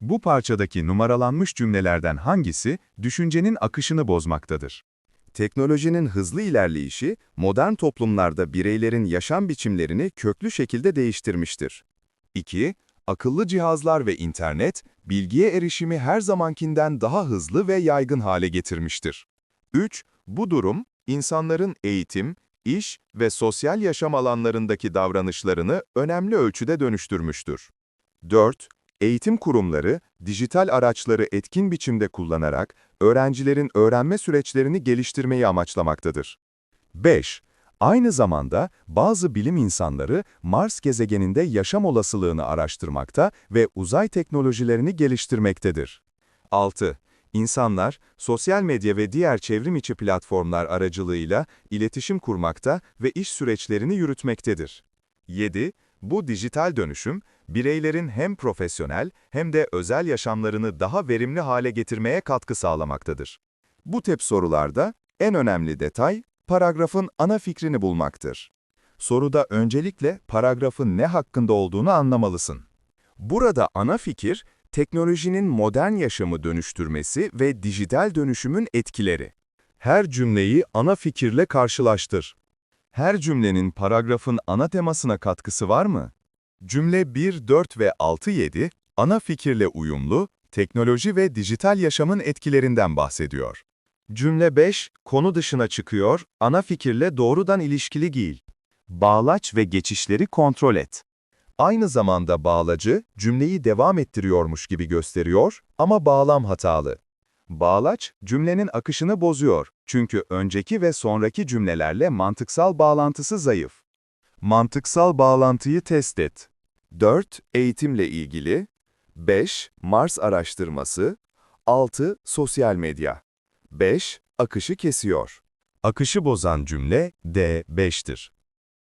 Bu parçadaki numaralanmış cümlelerden hangisi düşüncenin akışını bozmaktadır? Teknolojinin hızlı ilerleyişi, modern toplumlarda bireylerin yaşam biçimlerini köklü şekilde değiştirmiştir. 2. Akıllı cihazlar ve internet, bilgiye erişimi her zamankinden daha hızlı ve yaygın hale getirmiştir. 3. Bu durum, insanların eğitim, iş ve sosyal yaşam alanlarındaki davranışlarını önemli ölçüde dönüştürmüştür. 4. Eğitim kurumları, dijital araçları etkin biçimde kullanarak öğrencilerin öğrenme süreçlerini geliştirmeyi amaçlamaktadır. 5. Aynı zamanda bazı bilim insanları Mars gezegeninde yaşam olasılığını araştırmakta ve uzay teknolojilerini geliştirmektedir. 6. İnsanlar, sosyal medya ve diğer çevrim içi platformlar aracılığıyla iletişim kurmakta ve iş süreçlerini yürütmektedir. 7. Bu dijital dönüşüm, bireylerin hem profesyonel hem de özel yaşamlarını daha verimli hale getirmeye katkı sağlamaktadır. Bu tip sorularda en önemli detay, paragrafın ana fikrini bulmaktır. Soruda öncelikle paragrafın ne hakkında olduğunu anlamalısın. Burada ana fikir, teknolojinin modern yaşamı dönüştürmesi ve dijital dönüşümün etkileri. Her cümleyi ana fikirle karşılaştır. Her cümlenin paragrafın ana temasına katkısı var mı? Cümle 1, 4 ve 6, 7, ana fikirle uyumlu, teknoloji ve dijital yaşamın etkilerinden bahsediyor. Cümle 5, konu dışına çıkıyor, ana fikirle doğrudan ilişkili değil. Bağlaç ve geçişleri kontrol et. Aynı zamanda bağlacı, cümleyi devam ettiriyormuş gibi gösteriyor ama bağlam hatalı. Bağlaç, cümlenin akışını bozuyor çünkü önceki ve sonraki cümlelerle mantıksal bağlantısı zayıf. Mantıksal bağlantıyı test et. 4. Eğitimle ilgili 5. Mars araştırması 6. Sosyal medya 5. Akışı kesiyor Akışı bozan cümle D5'tir.